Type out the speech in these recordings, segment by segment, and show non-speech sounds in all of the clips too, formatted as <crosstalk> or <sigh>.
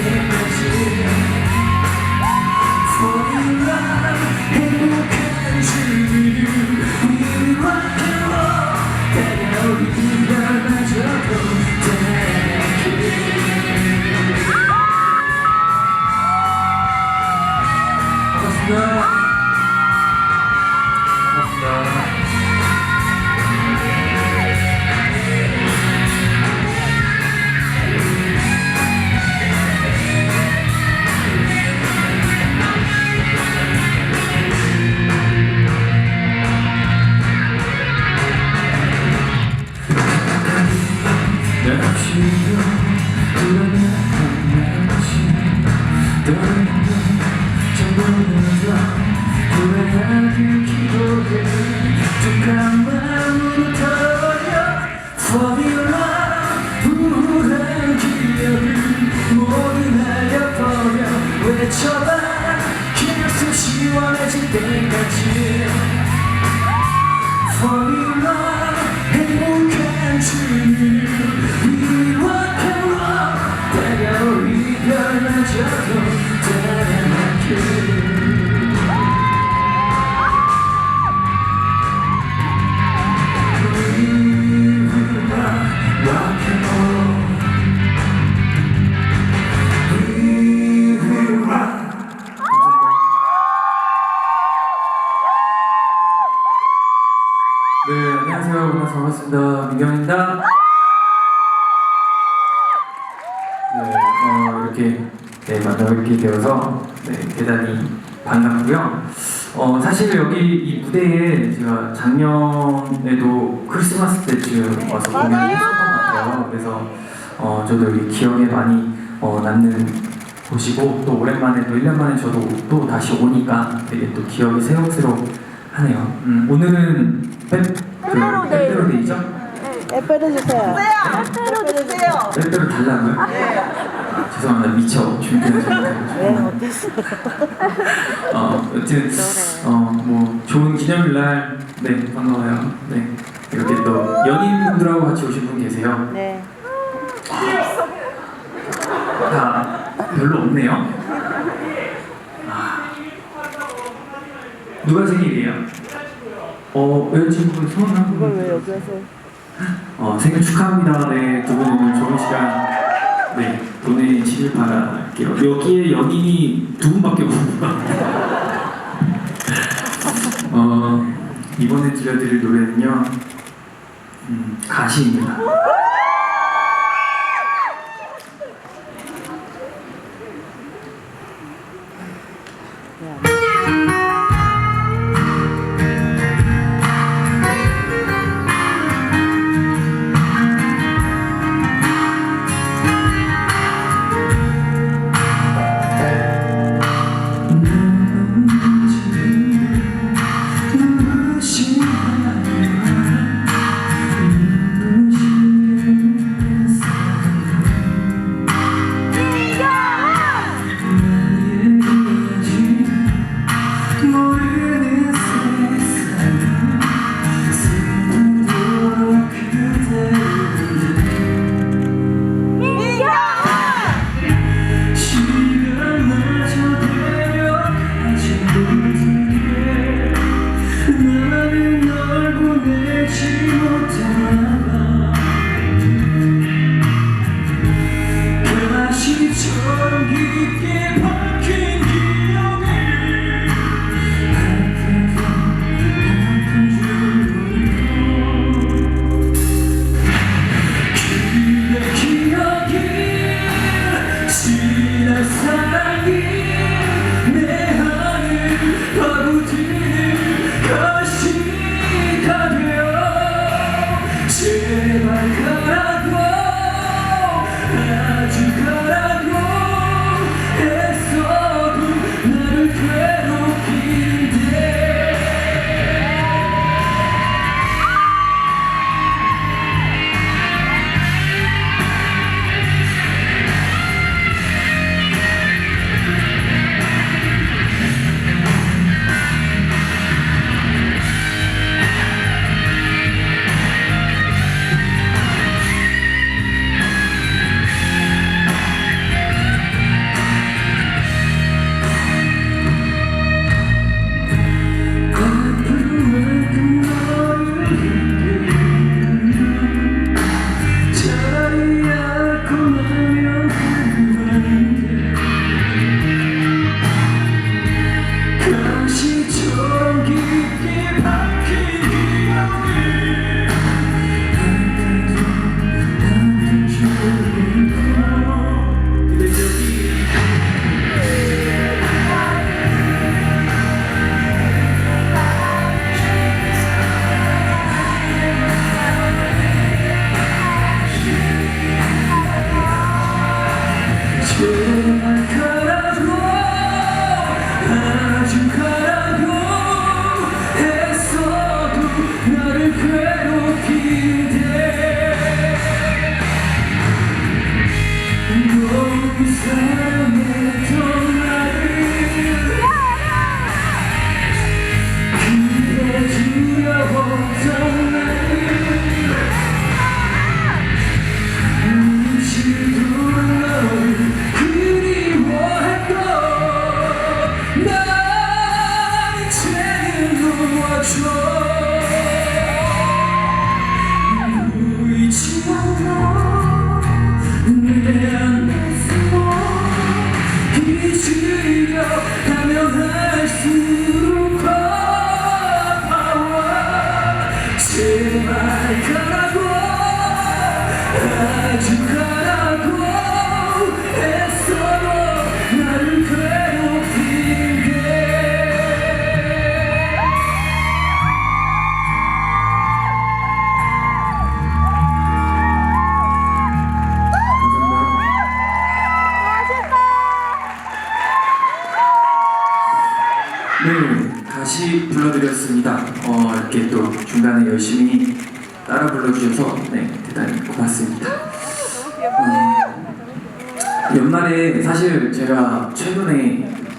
시원 되어서 네, 대단히 반갑고요. 어, 사실 여기 이 무대에 제가 작년에도 크리스마스 때쯤 와서 공연을 했었던 것 같아요. 그래서 어, 저도 이 기억에 많이 어, 남는 곳이고 또 오랜만에 또 1년 만에 저도 또 다시 오니까 되게 또 기억이 새록새록하네요. 음, 오늘은 페페로데이. 페페로데이죠? 에페르 주세요. 에페로 주세요. 빼빼로 달라고요? 아, 죄송합니다. 못해가지고. 어땠어? 어, 여튼 어, 뭐 좋은 기념일 날, 네 반가워요. 네 이렇게 또 연인분들하고 같이 오신 분 계세요. 네. 다 별로 없네요. 아, 누가 생일이에요? 어 여자친구 성함 한 분. 왜 여기 와서? 어, 생일 축하합니다. 네, 두분 오늘 좋은 시간 네, 보내시길 바랄게요. 여기에 연인이 두 분밖에 같아요. <laughs> 어, 이번에 들려드릴 노래는요, 음, 가시입니다.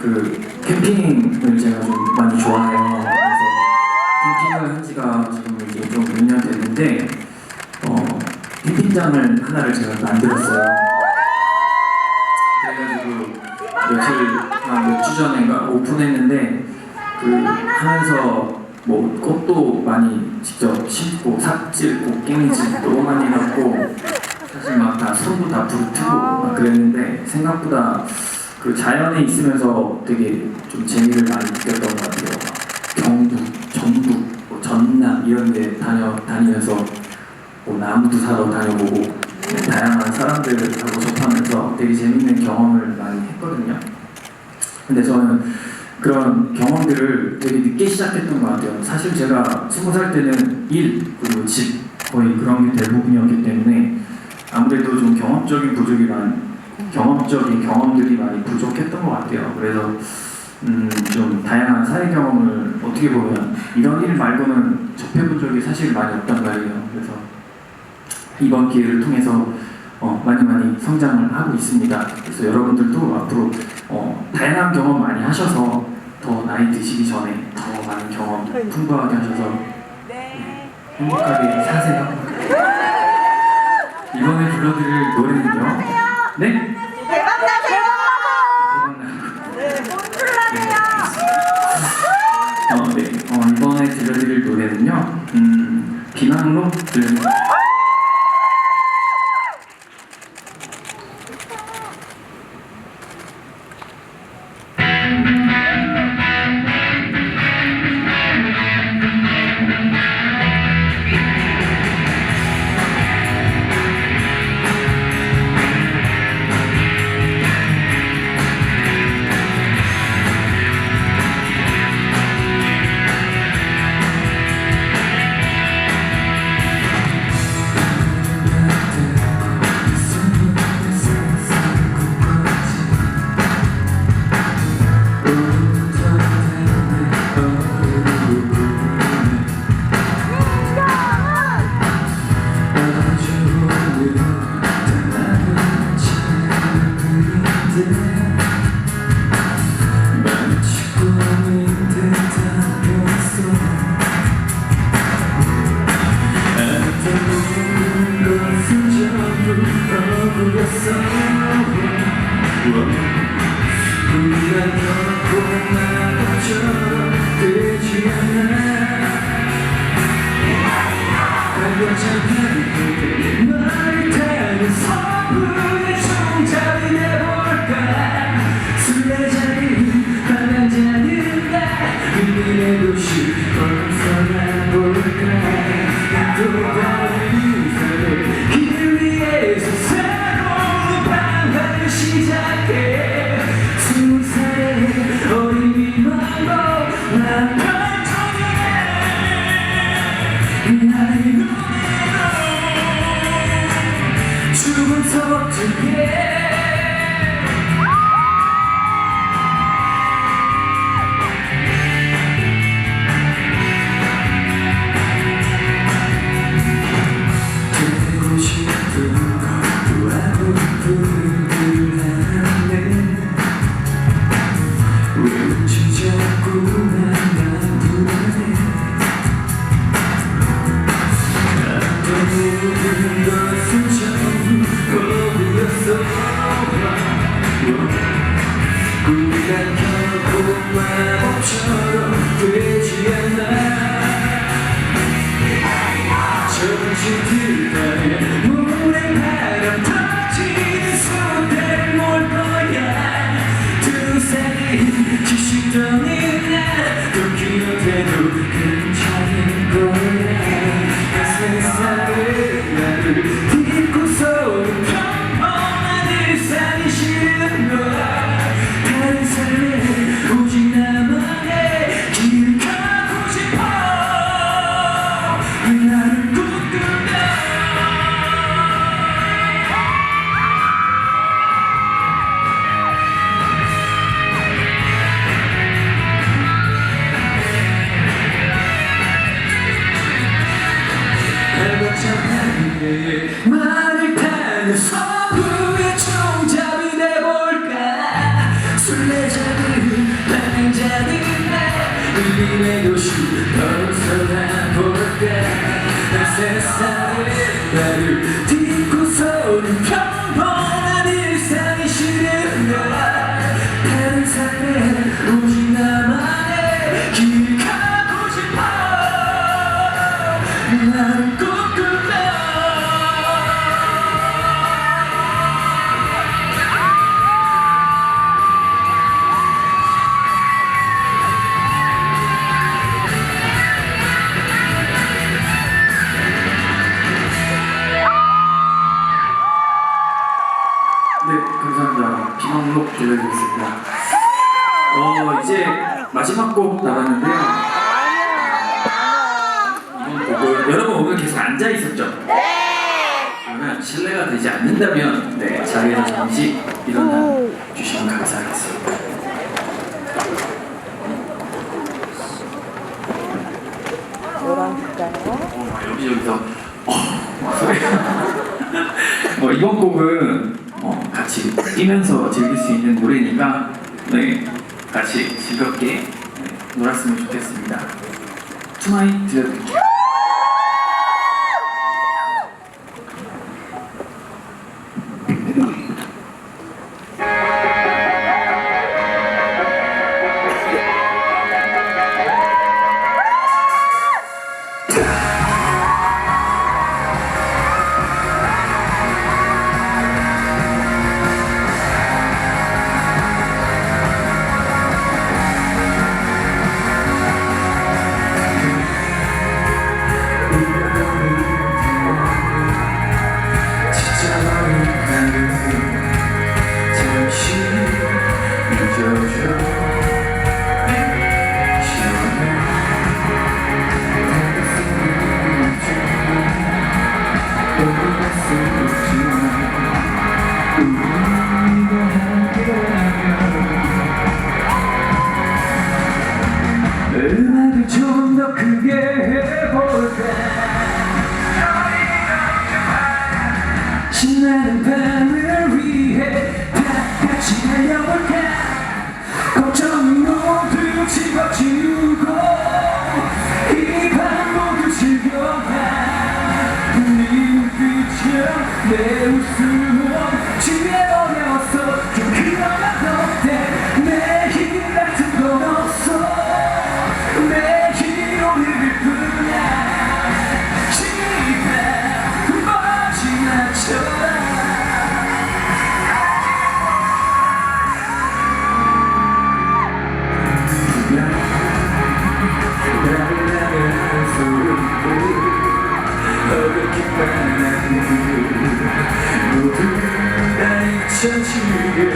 그 캠핑을 제가 좀 많이 좋아해요. 그래서 캠핑을 한 지가 지금 이제 좀 몇 년 됐는데 어, 캠핑장을 하나를 제가 만들었어요. 그래가지고 며칠 몇주 전인가 오픈했는데 그 하면서 뭐 꽃도 많이 직접 심고 삽질, 꽃갱이질 너무 많이 넣고 사실 막 다 손도 다 부르트고 막 그랬는데 생각보다 그 자연에 있으면서 되게 좀 재미를 많이 느꼈던 것 같아요. 경북, 전북, 뭐 전남 이런 데 다녀 다니면서 뭐 나무도 사러 다녀보고 네, 다양한 사람들하고 접하면서 되게 재밌는 경험을 많이 했거든요. 근데 저는 그런 경험들을 되게 늦게 시작했던 것 같아요. 사실 제가 스무 살 때는 일 그리고 집 거의 그런 게 대부분이었기 때문에 아무래도 좀 경험적인 부족이 많 경험적인 경험들이 많이 부족했던 것 같아요. 그래서 음, 좀 다양한 사회 경험을 어떻게 보면 이런 일 말고는 접해본 적이 사실 많이 없단 말이에요. 그래서 이번 기회를 통해서 어, 많이 많이 성장을 하고 있습니다. 그래서 여러분들도 앞으로 어, 다양한 경험 많이 하셔서 더 나이 드시기 전에 더 많은 경험 풍부하게 하셔서 네. 행복하게 사세요. 이번에 불러드릴 노래는요. 네? 대박 나세요. 대박나요. 네. 몬플란이요. 어, 네. 어, 이번에 들려드릴 노래는요. 음, 비망록 들려드립니다. 이런 날 주시면 감사하겠습니다. 어, 여기저기서 어, 뭐 이번 곡은 어, 같이 뛰면서 즐길 수 있는 노래니까 네, 같이 즐겁게 네, 놀았으면 좋겠습니다. 투마이 들려드릴게요. 이 발목을 지겨내 네내 웃음은 지혜 펼쳐지게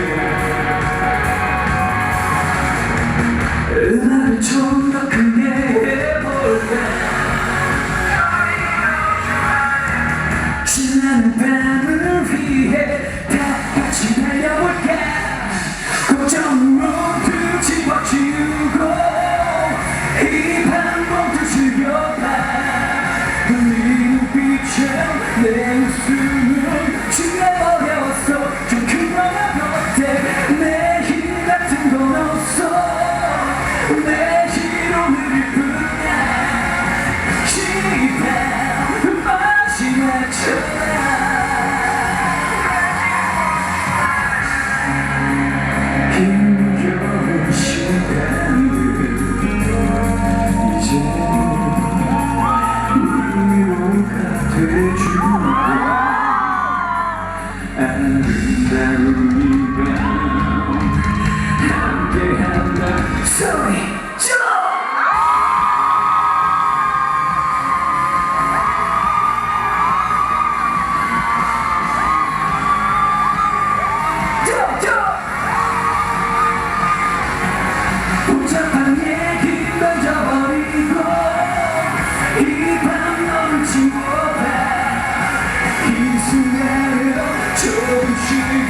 음악을 좀더 see